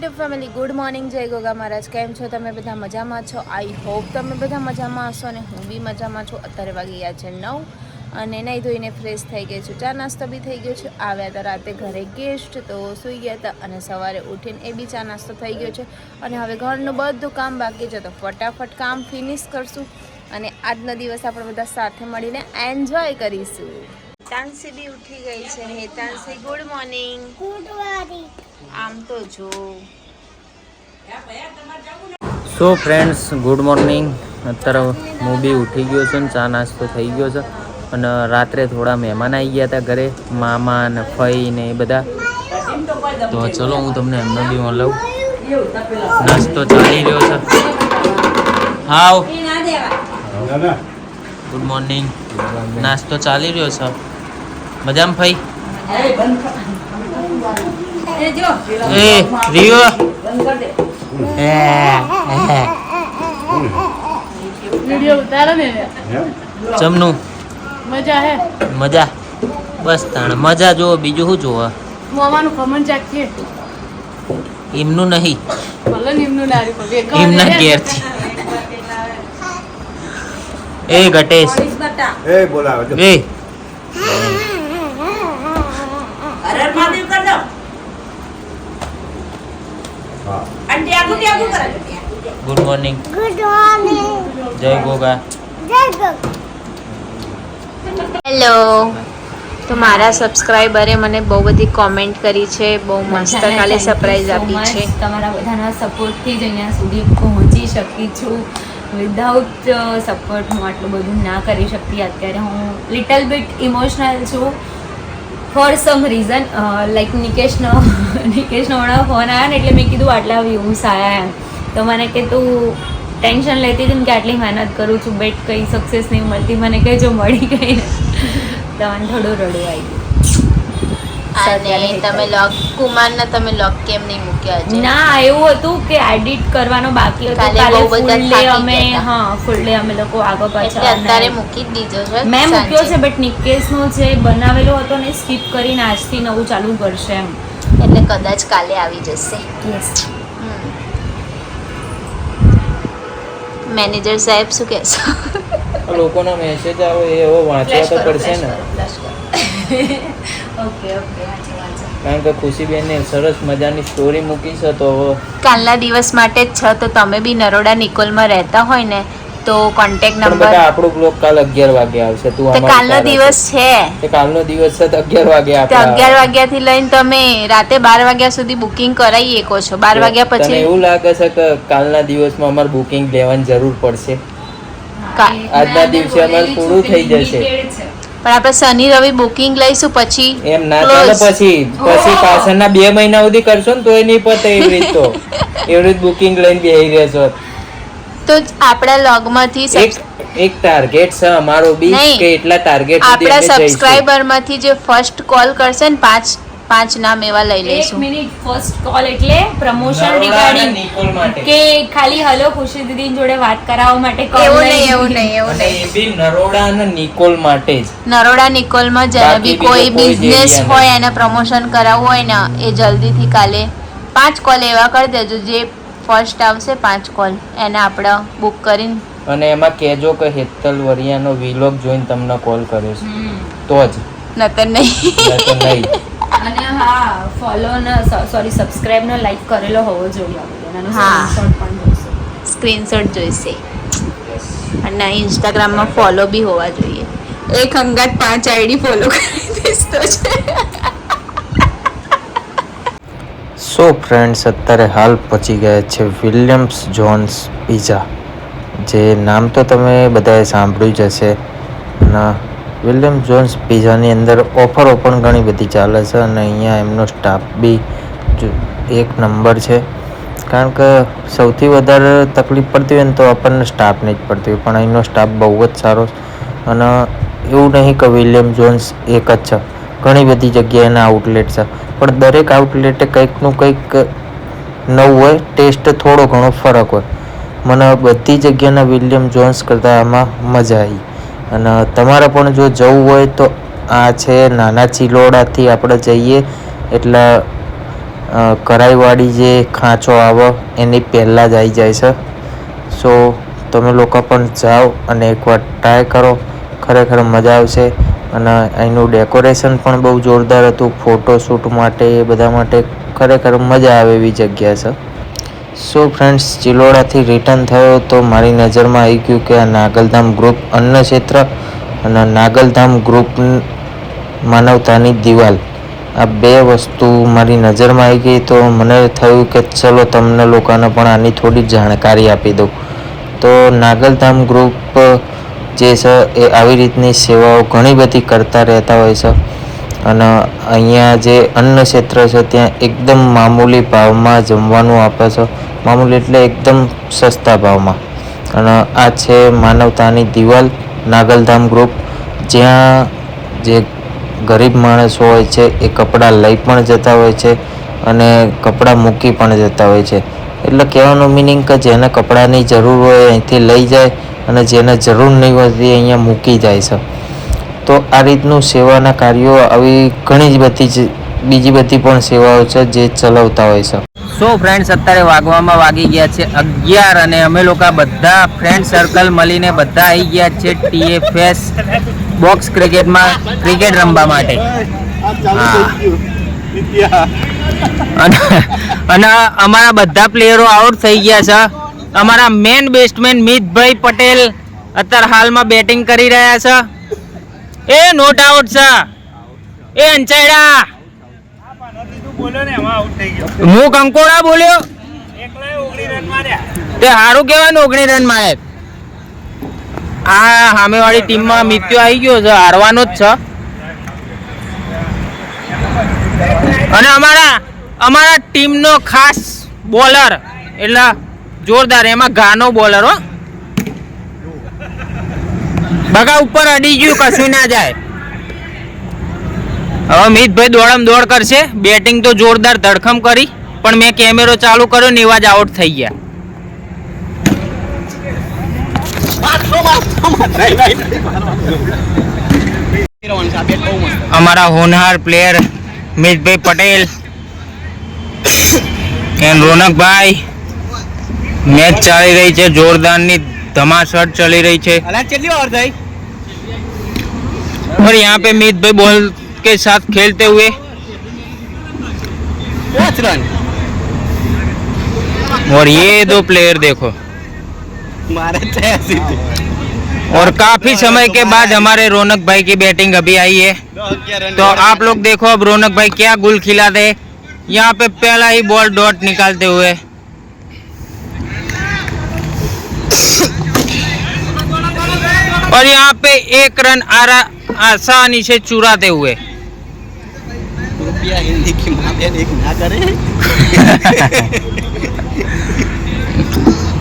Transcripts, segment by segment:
YouTube family good morning જય ગોગા મહારાજ. કેમ છો તમે બધા? મજામાં છો? આઈ હોપ તમે બધા મજામાં હશો અને હું બી મજામાં છું. અત્યારે વાગી ગયા છે નવ અને નહીં ધોઈને ફ્રેશ થઈ ગઈ છું. ચા નાસ્તો બી થઈ ગયો છે. આવ્યા હતા રાતે ઘરે ગેસ્ટ તો સૂઈ ગયા હતા અને સવારે ઉઠીને એ બી ચા નાસ્તો થઈ ગયો છે. અને હવે ઘરનું બધું કામ બાકી છે. તો ફટાફટ કામ ફિનિશ કરશું અને આજનો દિવસ આપણે બધા સાથે મળીને એન્જોય કરીશું. હેતાંશી બી ઉઠી ગઈ છે. હે ચાંસી ગુડ મોર્નિંગ આમ તો જો. સો ફ્રેન્ડ્સ ગુડ મોર્નિંગ અત્યારે હું બી ઉઠી ગયો છું ને ચા નાસ્તો થઈ ગયો છે. અને રાત્રે થોડા મહેમાન આવી ગયા હતા ઘરે. મામા ને ફઈ ને એ બધા. તો ચલો, હું તમને એમનો બી મળું નાસ્તો ચાલી રહ્યો છે. હાવ ગુડ મોર્નિંગ નાસ્તો ચાલી રહ્યો છે. મજામાં ફઈ? એ રિયો. હે હે. વિડિયો ઉતારો ને જમનું મજા હે. મજા. બસ તાણ. મજા જુઓ બીજું શું જોવા મોમાનું ચાખીએ. એમનું નહીં. ભલે એમનું નારી પર એમના ઘેરથી એ ગટેશ એ બોલાવે એ. ગુડ મોર્નિંગ જય ગોગા હેલો તો મારા સબસ્ક્રાઇબરે મને બહુ બધી કોમેન્ટ કરી છે બહુ મસ્ત કાલે સરપ્રાઈઝ આપી છે. તમારા બધાના સપોર્ટથી જ અહીંયા સુધી પહોંચી શકી છું. વિધાઉટ સપોર્ટ હું આટલું બધું ના કરી શકતી અત્યારે હું લિટલ બિટ ઇમોશનલ છું. ફોર સમ રીઝન લાઈક નિકેશનો નિકેશનો હમણાં ફોન આવ્યો ને એટલે મેં કીધું આટલા વ્યૂઝ આવ્યા એમ. તો મને કે તું ટેન્શન લેતી હતી ને કે આટલી મહેનત કરું છું બેટ કંઈ સક્સેસ નહીં મળતી મને કે જો મળી ગઈ. તો મને થોડું રડવું આવી અને તમે લોક કુમારના તમે લોક કેમ નહીં મૂક્યા ના એવું હતું કે એડિટ કરવાનો બાકી હતો. કાલે ફૂલ ડે અમે હા ફૂલ ડે અમે લોકો આગળ પાછળ અત્યારે મૂકી જ દીધો છે મેં મૂક્યો છે બટ નિકેશનો જે બનાવેલો હતો ને સ્કીપ કરીને આજથી નવું ચાલુ કરશે એમ. એટલે કદાચ કાલે આવી જશે. યસ મેનેજર સાહેબ શું કહેશો? લોકોનો મેસેજ આવે એ હવે વાંચવા તો પડશે ને. ઓકે ઓકે કારણ કે ખુશીબેને સરસ મજાની સ્ટોરી મૂકી છે તો કાલના દિવસ માટે જ છો તો તમે બી નરોડા નિકોલમાં રહેતા હોય ને તો કોન્ટેક્ટ નંબર બેટા આપણું બ્લોગ કાલ અગિયાર વાગે આવશે. તું તો કાલનો દિવસ છે. તે કાલનો દિવસ છે તો અગિયાર વાગે તો આપણે. અગિયાર વાગ્યાથી લઈને તમે રાતે બાર વાગ્યા સુધી બુકિંગ કરાવી શકો છો. 12 વાગ્યા તને એવું લાગે છે કે કાલના દિવસમાં અમારે બુકિંગ લેવાની જરૂર પડશે? આજના દિવસે અમારે પૂરું થઈ જશે. પણ આપણે શનિ રવિ બુકિંગ લઈશું પછી એમ ના ચાલે પછી. પછી પાછળના બે મહિના સુધી કરશો ને તોય નહીં પતે એવી રીત તો એવી રીત બુકિંગ લઈને બેહી રહેશો. તો આપણા લોગમાંથી એક એક ટાર્ગેટ છે અમારો બી. કે એટલા ટાર્ગેટ સુધી આપણા સબસ્ક્રાઇબરમાંથી જે ફર્સ્ટ કોલ કરશે ને પાંચ પાંચ નામ એવા લઈ એક લઈશું. મિનિટ ફર્સ્ટ કોલ એટલે પ્રમોશન નરોડા રિગાર્ડિંગ કે ખાલી હલો ખુશી દીદી જોડે વાત કરાવવા માટે એવું નહીં. એવું નહીં એવું નહીં. બી નરોડા અને નિકોલ માટે જ. નરોડા નિકોલમાં બી કોઈ કોઈ બિઝનેસ હોય એને પ્રમોશન કરાવવું હોય ને એ જલ્દીથી કાલે પાંચ કોલ એવા કરી દેજો જે ફર્સ્ટ આવશે પાંચ કોલ એને આપણે બુક કરીને. અને એમાં કહેજો કે હેતલ વરિયાનો વિલોગ જોઈને તમને કોલ કર્યો છે તો જ. નતર નહીં. નહીં તો નહીં. અને હા ફોલો ન સોરી સબસ્ક્રાઇબ ને લાઈક કરેલો હોવો જોઈએ હા. પણ જોઈશે. સ્ક્રીનશોટ જોઈશે. અને ઇન્સ્ટાગ્રામમાં ફોલો બી હોવા જોઈએ. એક અંગાત પાંચ આઈડી ફોલો કરી દઈશ તો છે સો ફ્રેન્ડ્સ અત્યારે હાલ પહોંચી ગયા છે વિલિયમ્સ જોન્સ પીઝા જે નામ તો તમે બધાએ સાંભળ્યું જ હશે. અને વિલિયમ જોન્સ પીઝાની અંદર ઓફરો પણ ઘણી બધી ચાલે છે અને અહીંયા એમનો સ્ટાફ બી એક નંબર છે. કારણ કે સૌથી વધારે તકલીફ પડતી હોય ને તો આપણને સ્ટાફને જ પડતી હોય. પણ અહીંનો સ્ટાફ બહુ જ સારો અને એવું નહીં કે વિલિયમ જોન્સ એક જ છે. ઘણી બધી જગ્યાએ એના આઉટલેટ છે. પણ દરેક આઉટલેટે કંઈકનું કંઈક નવું હોય ટેસ્ટ થોડો ઘણો ફરક હોય. મને બધી જગ્યાના વિલિયમ જોન્સ કરતાં આમાં મજા આવી. અને તમારે પણ જો જવું હોય તો આ છે નાના ચિલોડાથી આપણે જઈએ. એટલે કરાઈવાળી જે ખાંચો આવે, એની પહેલાં જ આવી જાય છે. સો તમે લોકો પણ જાઓ અને એકવાર ટ્રાય કરો. ખરેખર મજા આવશે. અને અહીંનું ડેકોરેશન પણ બહુ જોરદાર હતું, ફોટોશૂટ માટે, એ બધા માટે ખરેખર મજા આવે એવી જગ્યા છે. સો ફ્રેન્ડ્સ ચિલોડાથી રિટર્ન થયો તો મારી નજરમાં આવી ગયું કે આ નાગલધામ ગ્રુપ અન્ન ક્ષેત્ર અને નાગલધામ ગ્રુપ માનવતાની દિવાલ. આ બે વસ્તુ મારી નજરમાં આવી ગઈ તો મને થયું કે ચલો તમને લોકોને પણ આની થોડી જાણકારી આપી દઉં. તો નાગલધામ ગ્રુપ જે છે એ આવી રીતની સેવાઓ ઘણી બધી કરતા રહેતા હોય છે. અને અહીંયા જે અન્ન ક્ષેત્ર છે, ત્યાં એકદમ મામૂલી ભાવમાં જમવાનું આપે છે. મામૂલી એટલે એકદમ સસ્તા ભાવમાં. અને આ છે માનવતાની દિવાલ, નાગલધામ ગ્રુપ જ્યાં જે ગરીબ માણસો હોય છે, એ કપડાં લઈ પણ જતા હોય છે અને કપડાં મૂકી પણ જતા હોય છે. એટલે કહેવાનું મિનિંગ કે જેને કપડાંની જરૂર હોય, અહીંથી લઈ જાય અને જેને જરૂર નહીં હોતી અહીંયા મૂકી જાય છે. તો આ રીતનું સેવાના કાર્યો આવી ઘણી જ બધી બીજી બધી પણ સેવાઓ છે જે ચલાવતા હોય છે. સો ફ્રેન્ડ્સ અત્યારે વાગવામાં વાગી ગયા છે અગિયાર અને અમે લોકો બધા ફ્રેન્ડ સર્કલ મળીને બધા આવી ગયા છે ટીએફએસ બોક્સ ક્રિકેટમાં ક્રિકેટ રમવા માટે. અને અમારા બધા પ્લેયરો આઉટ થઈ ગયા છે. અમારા મેન બેસ્ટમેન મિતભાઈ પટેલ અત્યારે હાલમાં બેટિંગ કરી રહ્યા છે. એ નોટ આઉટ છે. એ, અંચાયડા. હું કંકોડા બોલ્યો? તે સારું કહેવાય ને ઓગણી રન મારે. આ સામેવાળી ટીમમાં મિત્યો આવી ગયો છે, હારવાનો જ છે. અને અમારા અમારા ટીમનો ખાસ બોલર એટલે જોરદાર, એમાં ગાનો બોલર હો. બગા ઉપર અડી ગયું, કશું ના જાય. હવે મિતભાઈ દોડમ દોડ કરશે. બેટિંગ તો જોરદાર ધડખમ કરી, પણ મેં કેમેરો ચાલુ કર્યો ને એવા જ આઉટ થઈ ગયા. અમારા હોનહાર પ્લેયર મિતભાઈ પટેલ એન્ડ રોનકભાઈ. મેચ ચાલી રહી છે જોરદારની ધમાસટ ચલી રહી છે और यहाँ पे मीत भाई बॉल के साथ खेलते हुए और ये दो प्लेयर देखो और काफी समय के बाद हमारे रौनक भाई की बैटिंग अभी आई है तो आप लोग देखो अब रौनक भाई क्या गुल खिलाते हैं यहाँ पे पहला ही बॉल डॉट निकालते हुए और यहाँ पे एक रन आरा आसानी से चुराते हुए। हिंदी की माँ बहन एक ना करे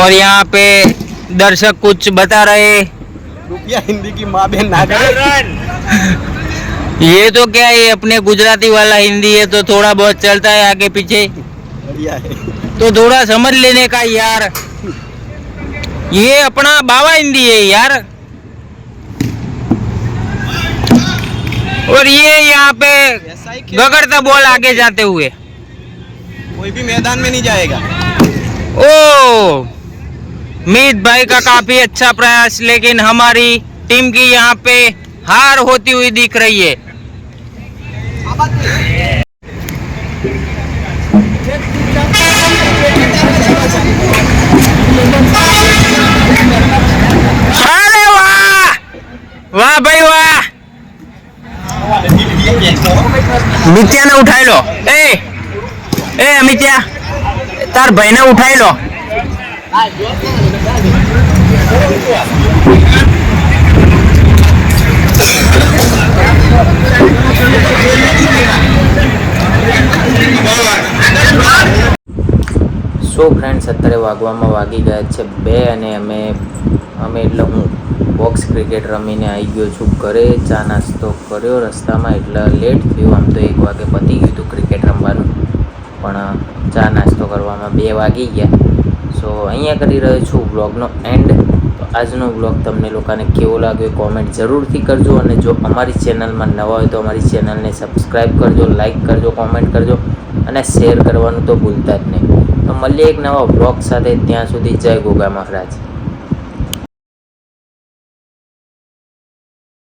और यहाँ पे दर्शक कुछ बता रहे। रुपया हिंदी की माँ बहन ना करे। ये तो क्या है अपने गुजराती वाला हिंदी है तो थोड़ा बहुत चलता है आगे पीछे। बढ़िया है। तो थोड़ा समझ लेने का यार। ये अपना बाबा हिंदी है यार। और ये यहाँ पे गगड़ता बॉल आगे जाते हुए। कोई भी मैदान में नहीं जाएगा। ओ मीत भाई का काफ़ी अच्छा प्रयास लेकिन हमारी टीम की यहाँ पे हार होती हुई दिख रही है। વાહ ભાઈ વાહ. મિત્યાને ઉઠાઈ લો એ એ મિત્યા તાર ભાઈને ઉઠાઈ લો સો ફ્રેન્ડ્સ અત્યારે વાગવામાં વાગી ગયા છે બે અને અમે અમે એટલે હું બોક્સ ક્રિકેટ રમીને આવી ગયો છું. ઘરે ચા નાસ્તો કર્યો. રસ્તામાં એટલે લેટ થયું. આમ તો એક વાગે પતી ગયું હતું ક્રિકેટ રમવાનું. પણ ચા નાસ્તો કરવામાં બે વાગી ગયા. સો અહીંયા કરી રહ્યો છું બ્લોગનો એન્ડ આજનો બ્લોગ તમને લોકોને કેવો લાગ્યો કોમેન્ટ જરૂરથી કરજો. અને જો અમારી ચેનલમાં નવા હોય તો અમારી ચેનલને સબસ્ક્રાઈબ કરજો લાઈક કરજો કોમેન્ટ કરજો અને શેર કરવાનું તો ભૂલતા જ નહીં. તો મળીએ એક નવા બ્લોગ સાથે. ત્યાં સુધી જય ગોગા મહારાજ.